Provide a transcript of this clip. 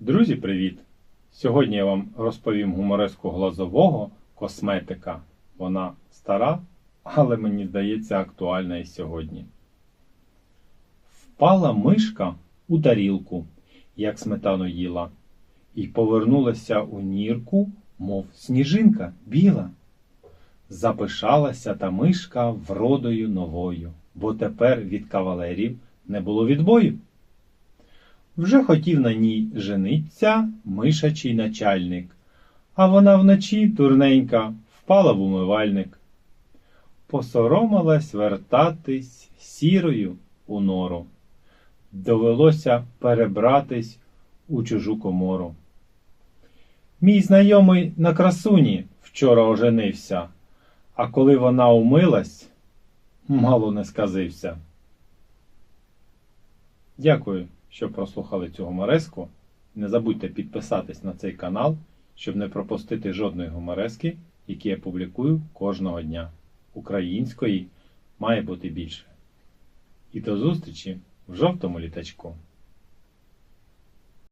Друзі, привіт! Сьогодні я вам розповім гумореску глазового косметика. Вона стара, але мені здається актуальна і сьогодні. Впала мишка у тарілку, як сметану їла, і повернулася у нірку, мов сніжинка біла. Запишалася та мишка вродою новою, бо тепер від кавалерів не було відбою. Вже хотів на ній жениться мишачий начальник, а вона вночі, дурненька, впала в умивальник. Посоромилась вертатись сірою у нору. Довелося перебратись у чужу комору. Мій знайомий на красуні вчора оженився, а коли вона умилась, мало не сказився. Дякую, що прослухали цю гумореску. Не забудьте підписатись на цей канал, щоб не пропустити жодної гуморески, які я публікую кожного дня. Української має бути більше. І до зустрічі в жовтому літачку.